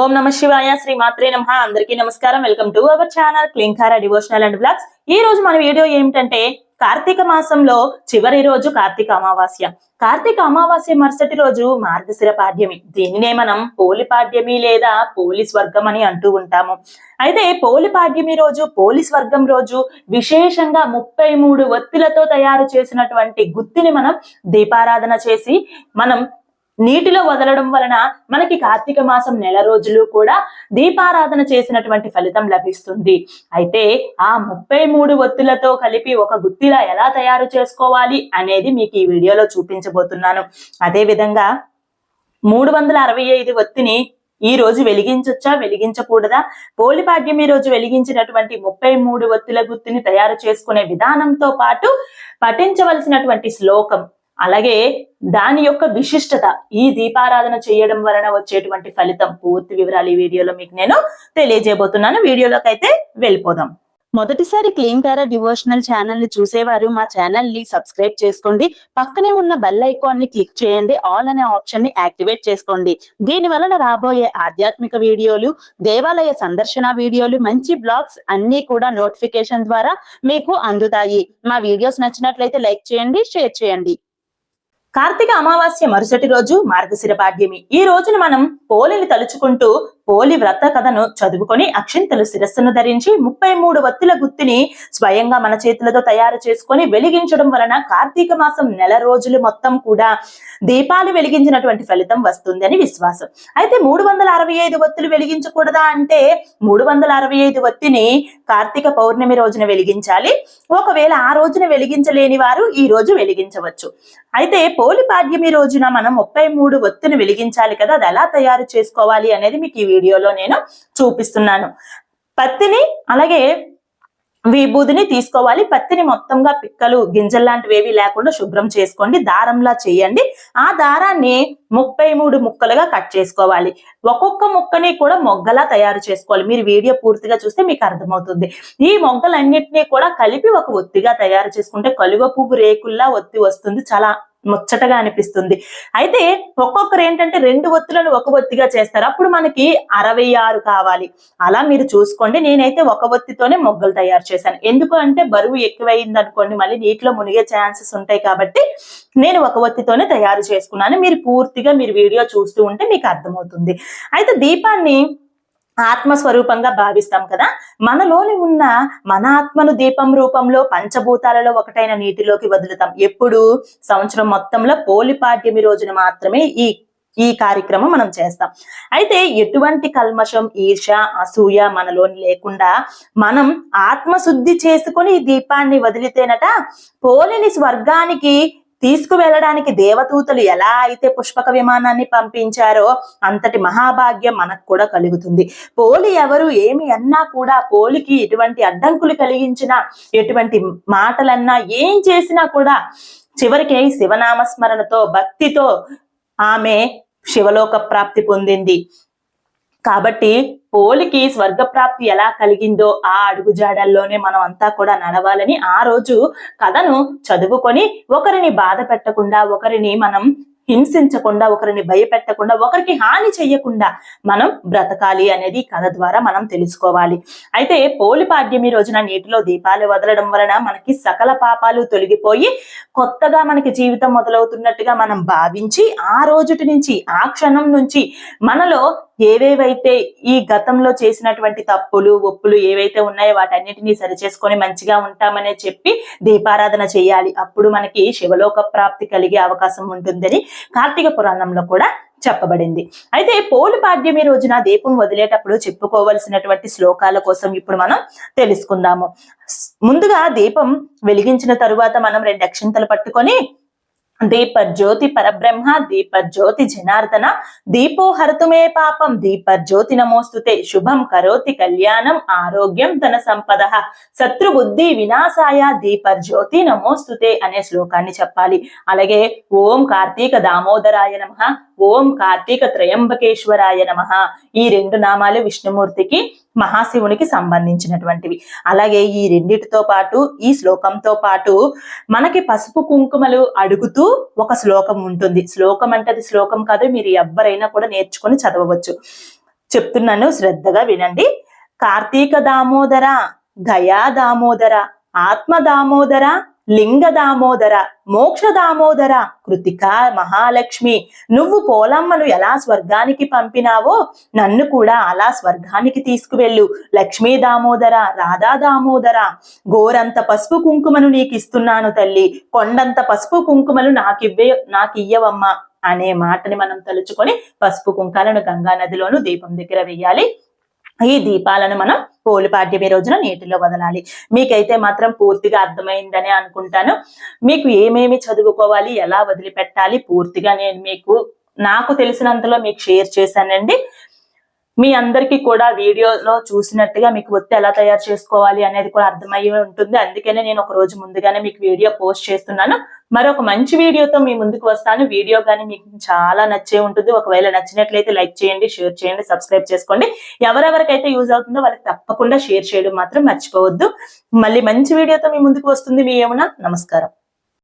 ఓం నమ శివాయ శ్రీ మాత్రే నమ. అందరికీ నమస్కారం. Welcome to our channel Klinkaara devotional and blogs. ఈ రోజు మన వీడియో ఏమిటంటే కార్తీక మాసంలో చివరి రోజు కార్తీక అమావాస్య. కార్తీక అమావాస్య మరుసటి రోజు మార్గశిర పాడ్యమి. దీనినే మనం పోలి పాడ్యమి లేదా పోలి స్వర్గం అని అంటూ ఉంటాము. అయితే పోలి పాడ్యమి రోజు పోలి స్వర్గం రోజు విశేషంగా ముప్పై మూడు ఒత్తులతో తయారు చేసినటువంటి గుత్తిని మనం దీపారాధన చేసి మనం నీటిలో వదలడం వలన మనకి కార్తీక మాసం నెల రోజులు కూడా దీపారాధన చేసినటువంటి ఫలితం లభిస్తుంది. అయితే ఆ ముప్పై మూడు ఒత్తులతో కలిపి ఒక గుత్తిలా ఎలా తయారు చేసుకోవాలి అనేది మీకు ఈ వీడియోలో చూపించబోతున్నాను. అదే విధంగా మూడు వందల అరవై ఐదు ఒత్తిని ఈ రోజు వెలిగించొచ్చా వెలిగించకూడదా? పోలిపాడ్యం ఈ రోజు వెలిగించినటువంటి ముప్పై మూడు ఒత్తుల గుత్తిని తయారు చేసుకునే విధానంతో పాటు పఠించవలసినటువంటి శ్లోకం అలాగే దాని యొక్క విశిష్టత ఈ దీపారాధన చేయడం వలన వచ్చేటువంటి ఫలితం పూర్తి వివరాలు ఈ వీడియోలో మీకు నేను తెలియజేయబోతున్నాను. వీడియోలోకి అయితే వెళ్ళిపోదాం. మొదటిసారి క్లీన్ కారా డివోషనల్ ఛానల్ని చూసేవారు మా ఛానల్ని సబ్స్క్రైబ్ చేసుకోండి. పక్కనే ఉన్న బెల్ ఐకాన్ని క్లిక్ చేయండి. ఆల్ అనే ఆప్షన్ని యాక్టివేట్ చేసుకోండి. దీని వలన రాబోయే ఆధ్యాత్మిక వీడియోలు దేవాలయ సందర్శన వీడియోలు మంచి బ్లాగ్స్ అన్ని కూడా నోటిఫికేషన్ ద్వారా మీకు అందుతాయి. మా వీడియోస్ నచ్చినట్లయితే లైక్ చేయండి షేర్ చేయండి. కార్తీక అమావాస్య మరుసటి రోజు మార్గశిర పాడ్యమి ఈ రోజున మనం పోలిని తలుచుకుంటూ పోలి వ్రత కథను చదువుకొని అక్షింతలు శిరస్సును ధరించి ముప్పై మూడు వత్తుల గుత్తిని స్వయంగా మన చేతులతో తయారు చేసుకొని వెలిగించడం వలన కార్తీక మాసం నెల రోజులు మొత్తం కూడా దీపాలు వెలిగించినటువంటి ఫలితం వస్తుంది అని విశ్వాసం. అయితే మూడు వందల అరవై ఐదు వత్తులు వెలిగించకూడదా అంటే మూడు వందల అరవై ఐదు వత్తిని కార్తీక పౌర్ణమి రోజున వెలిగించాలి. ఒకవేళ ఆ రోజున వెలిగించలేని వారు ఈ రోజు వెలిగించవచ్చు. అయితే పోలి పాడ్యమి రోజున మనం ముప్పై మూడు వత్తును వెలిగించాలి కదా అది ఎలా తయారు చేసుకోవాలి అనేది మీకు ఈ వీడియోలో నేను చూపిస్తున్నాను. పత్తిని అలాగే విభూదిని తీసుకోవాలి. పత్తిని మొత్తంగా పిక్కలు గింజల్లాంటివి ఏవి లేకుండా శుభ్రం చేసుకోండి. దారంలా చేయండి. ఆ దారాన్ని ముప్పై మూడు ముక్కలుగా కట్ చేసుకోవాలి. ఒక్కొక్క ముక్కని కూడా మొగ్గలా తయారు చేసుకోవాలి. మీరు వీడియో పూర్తిగా చూస్తే మీకు అర్థమవుతుంది. ఈ మొగ్గలన్నింటినీ కూడా కలిపి ఒక ఒత్తిగా తయారు చేసుకుంటే కలువ పువ్వు రేకుల్లా ఒత్తి వస్తుంది. చాలా ముచ్చటగా అనిపిస్తుంది. అయితే ఒక్కొక్కరు ఏంటంటే రెండు ఒత్తులను ఒక ఒత్తిగా చేస్తారు. అప్పుడు మనకి అరవై ఆరు కావాలి. అలా మీరు చూసుకోండి. నేనైతే ఒక ఒత్తితోనే మొగ్గలు తయారు చేశాను. ఎందుకు అంటే బరువు ఎక్కువైంది అనుకోండి మళ్ళీ నీటిలో మునిగే ఛాన్సెస్ ఉంటాయి కాబట్టి నేను ఒక ఒత్తితోనే తయారు చేసుకున్నాను. మీరు పూర్తిగా మీరు వీడియో చూస్తూ ఉంటే మీకు అర్థమవుతుంది. అయితే దీపాన్ని ఆత్మస్వరూపంగా భావిస్తాం కదా? మనలోని ఉన్న మన ఆత్మను దీపం రూపంలో పంచభూతాలలో ఒకటైన నీటిలోకి వదులుతాం. ఎప్పుడు? సంవత్సరం మొత్తంలో పోలిపాడ్యమి రోజున మాత్రమే ఈ ఈ కార్యక్రమం మనం చేస్తాం. అయితే ఎటువంటి కల్మషం ఈర్ష అసూయ మనలోని లేకుండా మనం ఆత్మశుద్ధి చేసుకొని ఈ దీపాన్ని వదిలితేనట పోలిని స్వర్గానికి తీసుకువెళ్ళడానికి దేవదూతలు ఎలా అయితే పుష్పక విమానాన్ని పంపించారో అంతటి మహాభాగ్యం మనకు కూడా కలుగుతుంది. పోలి ఎవరు ఏమి అన్నా కూడా పోలికి ఎటువంటి అడ్డంకులు కలిగించినా ఎటువంటి మాటలన్నా ఏం చేసినా కూడా చివరికి శివనామస్మరణతో భక్తితో ఆమె శివలోక ప్రాప్తి పొందింది. కాబట్టి పోలికి స్వర్గప్రాప్తి ఎలా కలిగిందో ఆ అడుగుజాడల్లోనే మనం అంతా కూడా నడవాలని ఆ రోజు కథను చదువుకొని ఒకరిని బాధ పెట్టకుండా ఒకరిని మనం హింసించకుండా ఒకరిని భయపెట్టకుండా ఒకరికి హాని చెయ్యకుండా మనం బ్రతకాలి అనేది కథ ద్వారా మనం తెలుసుకోవాలి. అయితే పోలి పాడ్యమి రోజున నీటిలో దీపాలు వదలడం వలన మనకి సకల పాపాలు తొలగిపోయి కొత్తగా మనకి జీవితం మొదలవుతున్నట్టుగా మనం భావించి ఆ రోజుటి నుంచి ఆ క్షణం నుంచి మనలో ఏవేవైతే ఈ గతంలో చేసినటువంటి తప్పులు ఒప్పులు ఏవైతే ఉన్నాయో వాటన్నిటినీ సరిచేసుకొని మంచిగా ఉంటామనే చెప్పి దీపారాధన చేయాలి. అప్పుడు మనకి శివలోక ప్రాప్తి కలిగే అవకాశం ఉంటుందని కార్తీక పురాణంలో కూడా చెప్పబడింది. అయితే పోలు పాడ్యమి రోజున దీపం వదిలేటప్పుడు చెప్పుకోవలసినటువంటి శ్లోకాల కోసం ఇప్పుడు మనం తెలుసుకుందాము. ముందుగా దీపం వెలిగించిన తరువాత మనం రెండు అక్షంతలు పట్టుకొని దీపజ్యోతి పరబ్రహ్మ దీప జ్యోతి జనార్దన దీపో హరతుమే పాపం దీపజ్యోతి నమోస్తుతే శుభం కరోతి కళ్యాణం ఆరోగ్యం ధన సంపద శత్రుబుద్ధి వినాశాయ దీపజ్యోతి నమోస్తుతే అనే శ్లోకాన్ని చెప్పాలి. అలాగే ఓం కార్తీక దామోదరాయ నమ ఓం కార్తీక త్రయంబకేశ్వరాయ నమ ఈ రెండు నామాలు విష్ణుమూర్తికి మహాశివునికి సంబంధించినటువంటివి. అలాగే ఈ రెండిటితో పాటు ఈ శ్లోకంతో పాటు మనకి పసుపు కుంకుమలు అడుగుతూ ఒక శ్లోకం ఉంటుంది. శ్లోకం అంటే అది శ్లోకం కాదు మీరు ఎవ్వరైనా కూడా నేర్చుకొని చదవవచ్చు. చెప్తున్నాను శ్రద్ధగా వినండి. కార్తీక దామోదర గయా దామోదర ఆత్మ దామోదర లింగ దామోదర మోక్ష దామోదర కృతిక మహాలక్ష్మి. నువ్వు పోలమ్మను ఎలా స్వర్గానికి పంపినావో నన్ను కూడా అలా స్వర్గానికి తీసుకువెళ్ళు. లక్ష్మీ దామోదర రాధా దామోదర గోరంత పసుపు కుంకుమను నీకు ఇస్తున్నాను తల్లి. కొండంత పసుపు కుంకుమలు నాకివ్వే నాకు అనే మాటని మనం తలుచుకొని పసుపు కుంకాలను గంగా నదిలోను దీపం దగ్గర వేయాలి. ఈ దీపాలను మనం పోలి పాడ్యమి రోజున నీటిలో వదలాలి. మీకైతే మాత్రం పూర్తిగా అర్థమైందని అనుకుంటాను. మీకు ఏమేమి చదువుకోవాలి ఎలా వదిలిపెట్టాలి పూర్తిగా నేను మీకు నాకు తెలిసినంతలో మీకు షేర్ చేశానండి. మీ అందరికీ కూడా వీడియోలో చూసినట్టుగా మీకు ఒత్తి ఎలా తయారు చేసుకోవాలి అనేది కూడా అర్థమయ్యి ఉంటుంది. అందుకనే నేను ఒక రోజు ముందుగానే మీకు వీడియో పోస్ట్ చేస్తున్నాను. మరొక మంచి వీడియోతో మీ ముందుకు వస్తాను. వీడియో కానీ మీకు చాలా నచ్చే ఉంటుంది. ఒకవేళ నచ్చినట్లయితే లైక్ చేయండి షేర్ చేయండి సబ్స్క్రైబ్ చేసుకోండి. ఎవరెవరికైతే యూజ్ అవుతుందో వాళ్ళకి తప్పకుండా షేర్ చేయడం మాత్రం మర్చిపోవద్దు. మళ్ళీ మంచి వీడియోతో మీ ముందుకు వస్తుంది. మీ ఏమన్నా నమస్కారం.